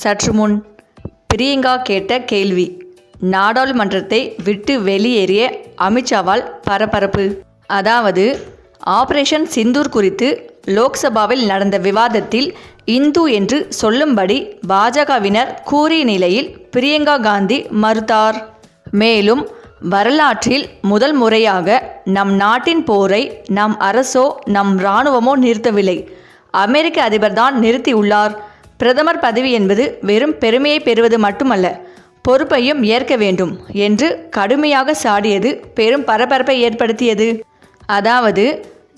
சற்று முன் பிரியங்கா கேட்ட கேள்வி. நாடாளுமன்றத்தை விட்டு வெளியேறிய அமித்ஷாவால் பரபரப்பு. அதாவது ஆபரேஷன் சிந்தூர் குறித்து லோக்சபாவில் நடந்த விவாதத்தில் இந்து என்று சொல்லும்படி பாஜகவினர் கூறிய நிலையில் பிரியங்கா காந்தி மறுத்தார். மேலும் வரலாற்றில் முதல் முறையாக நம் நாட்டின் போரை நம் அரசோ நம் இராணுவமோ நிறுத்தவில்லை. அமெரிக்க அதிபர்தான் நிறுத்தியுள்ளார். பிரதமர் பதவி என்பது வெறும் பெருமையை பெறுவது மட்டுமல்ல பொறுப்பையும் ஏற்க வேண்டும் என்று கடுமையாக சாடியது பெரும் பரபரப்பை ஏற்படுத்தியது. அதாவது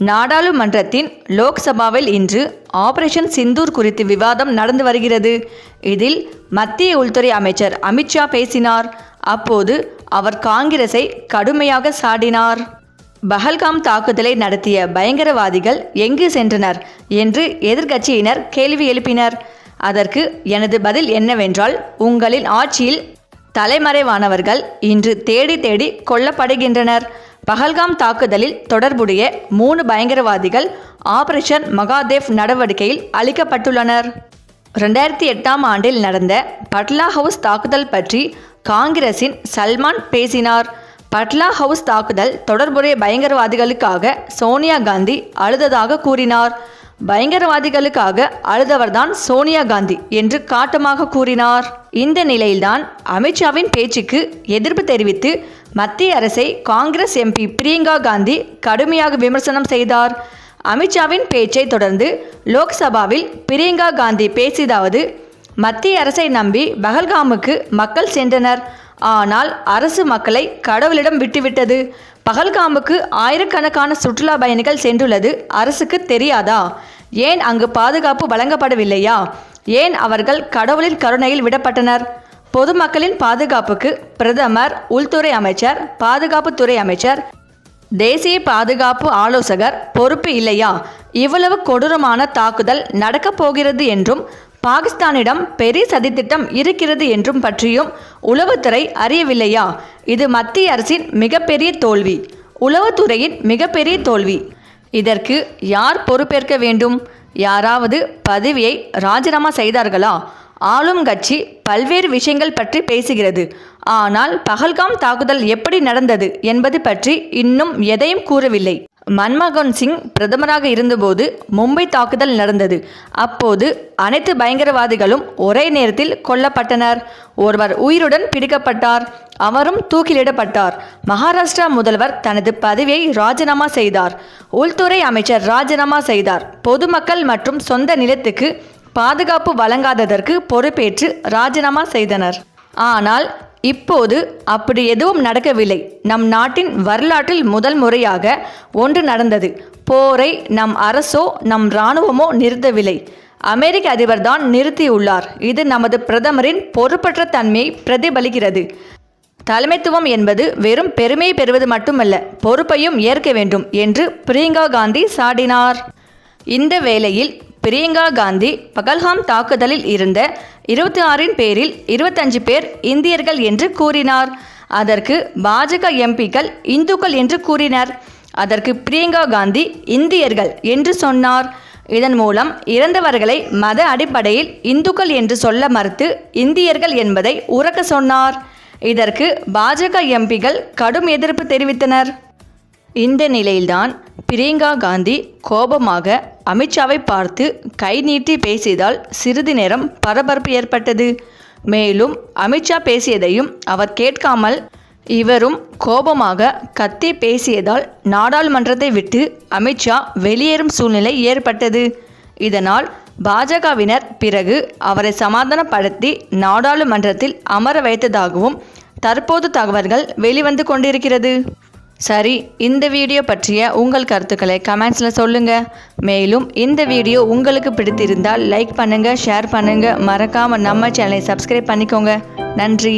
நாடாளுமன்றத்தின் லோக்சபாவில் இன்று ஆபரேஷன் சிந்தூர் குறித்து விவாதம் நடந்து வருகிறது. இதில் மத்திய உள்துறை அமைச்சர் அமித்ஷா பேசினார். அப்போது அவர் காங்கிரஸை கடுமையாக சாடினார். பஹல்காம் தாக்குதலை நடத்திய பயங்கரவாதிகள் எங்கு சென்றனர் என்று எதிர்க்கட்சியினர் கேள்வி எழுப்பினர். அதற்கு எனது பதில் என்னவென்றால் உங்களின் ஆட்சியில் தலைமறைவானவர்கள் இன்று தேடி தேடி கொல்லப்படுகின்றனர். பகல்காம் தாக்குதலில் தொடர்புடைய மூணு பயங்கரவாதிகள் ஆபரேஷன் மகாதேவ் நடவடிக்கையில் அளிக்கப்பட்டுள்ளனர். ரெண்டாயிரத்தி எட்டாம் ஆண்டில் நடந்த பட்லா ஹவுஸ் தாக்குதல் பற்றி காங்கிரசின் சல்மான் பேசினார். பட்லா ஹவுஸ் தாக்குதல் தொடர்புடைய பயங்கரவாதிகளுக்காக சோனியா காந்தி அழுததாக கூறினார். பயங்கரவாதிகளுக்காக அழுதவர்தான் சோனியா காந்தி என்று காட்டமாக கூறினார். இந்த நிலையில்தான் அமித்ஷாவின் பேச்சுக்கு எதிர்ப்பு தெரிவித்து மத்திய அரசை காங்கிரஸ் எம்பி பிரியங்கா காந்தி கடுமையாக விமர்சனம் செய்தார். அமித்ஷாவின் பேச்சை தொடர்ந்து லோக்சபாவில் பிரியங்கா காந்தி பேசியதாவது மத்திய அரசை நம்பி பகல்காமுக்கு மக்கள் சென்றனர். ஆனால் அரசு மக்களை கடவுளிடம் விட்டுவிட்டது. பகல்காமுக்கு ஆயிரக்கணக்கான சுற்றுலா பயணிகள் சென்றுள்ளது. அரசுக்கு தெரியாதா? ஏன் அங்கு பாதுகாப்பு வழங்கப்படவில்லையா? ஏன் அவர்கள் கடவுளின் கருணையில் விடப்பட்டனர்? பொதுமக்களின் பாதுகாப்புக்கு பிரதமர் உள்துறை அமைச்சர் பாதுகாப்புத்துறை அமைச்சர் தேசிய பாதுகாப்பு ஆலோசகர் பொறுப்பு இல்லையா? இவ்வளவு கொடூரமான தாக்குதல் நடக்கப் போகிறது என்றும் பாகிஸ்தானிடம் பெரிய சதித்திட்டம் இருக்கிறது என்றும் பற்றியும் உளவுத்துறை அறியவில்லையா? இது மத்திய அரசின் மிகப்பெரிய தோல்வி. உளவுத்துறையின் மிகப்பெரிய தோல்வி. இதற்கு யார் பொறுப்பேற்க வேண்டும்? யாராவது பதவியை ராஜினாமா செய்தார்களா? ஆளும் கட்சி பல்வேறு விஷயங்கள் பற்றி பேசுகிறது. ஆனால் பகல்காம் தாக்குதல் எப்படி நடந்தது என்பது பற்றி இன்னும் எதையும் கூறவில்லை. மன்மோகன் சிங் பிரதமராக இருந்தபோது மும்பை தாக்குதல் நடந்தது. அப்போது அனைத்து பயங்கரவாதிகளும் ஒரே நேரத்தில் கொல்லப்பட்டனர். ஒருவர் உயிருடன் பிடிக்கப்பட்டார். அவரும் தூக்கிலிடப்பட்டார். மகாராஷ்டிரா முதல்வர் தனது பதவியை ராஜினாமா செய்தார். உள்துறை அமைச்சர் ராஜினாமா செய்தார். பொதுமக்கள் மற்றும் சொந்த நிலத்துக்கு பாதுகாப்பு வழங்காததற்கு பொறுப்பேற்று ராஜினாமா செய்தனர். ஆனால் இப்போது அப்படி எதுவும் நடக்கவில்லை. நம் நாட்டின் வரலாற்றில் முதல் முறையாக ஒன்று நடந்தது. போரை நம் அரசோ நம் இராணுவமோ நிறுத்தவில்லை. அமெரிக்க அதிபர் தான் நிறுத்தியுள்ளார். இது நமது பிரதமரின் பொறுப்பற்ற தன்மையை பிரதிபலிக்கிறது. தலைமைத்துவம் என்பது வெறும் பெருமை பெறுவது மட்டுமல்ல பொறுப்பையும் ஏற்க வேண்டும் என்று பிரியங்கா காந்தி சாடினார். இந்த வேளையில் பிரியங்கா காந்தி பகல்காம் தாக்குதலில் இருந்த இருபத்தி ஆறின் பேரில் இருபத்தஞ்சு பேர் இந்தியர்கள் என்று கூறினார். அதற்கு பாஜக எம்பிக்கள் இந்துக்கள் என்று கூறினர். அதற்கு பிரியங்கா காந்தி இந்தியர்கள் என்று சொன்னார். இதன் மூலம் இறந்தவர்களை மத அடிப்படையில் இந்துக்கள் என்று சொல்ல மறுத்து இந்தியர்கள் என்பதை உறக்க சொன்னார். இதற்கு பாஜக எம்பிகள் கடும் எதிர்ப்பு தெரிவித்தனர். இந்த நிலையில்தான் பிரியங்கா காந்தி கோபமாக அமித்ஷாவை பார்த்து கை நீட்டி பேசியதால் சிறிது நேரம் பரபரப்பு ஏற்பட்டது. மேலும் அமித்ஷா பேசியதையும் அவர் கேட்காமல் இவரும் கோபமாக கத்தி பேசியதால் நாடாளுமன்றத்தை விட்டு அமித்ஷா வெளியேறும் சூழ்நிலை ஏற்பட்டது. இதனால் பாஜகவினர் பிறகு அவரை சமாதானப்படுத்தி நாடாளுமன்றத்தில் அமர வைத்ததாகவும் தற்போது தகவல்கள் வெளிவந்து கொண்டிருக்கிறது. சரி இந்த வீடியோ பற்றிய உங்கள் கருத்துக்களை கமெண்ட்ஸில் சொல்லுங்கள் மேலும் இந்த வீடியோ உங்களுக்கு பிடித்திருந்தால் லைக் பண்ணுங்கள் ஷேர் பண்ணுங்கள் மறக்காமல் நம்ம சேனலை சப்ஸ்கிரைப் பண்ணிக்கோங்க. நன்றி.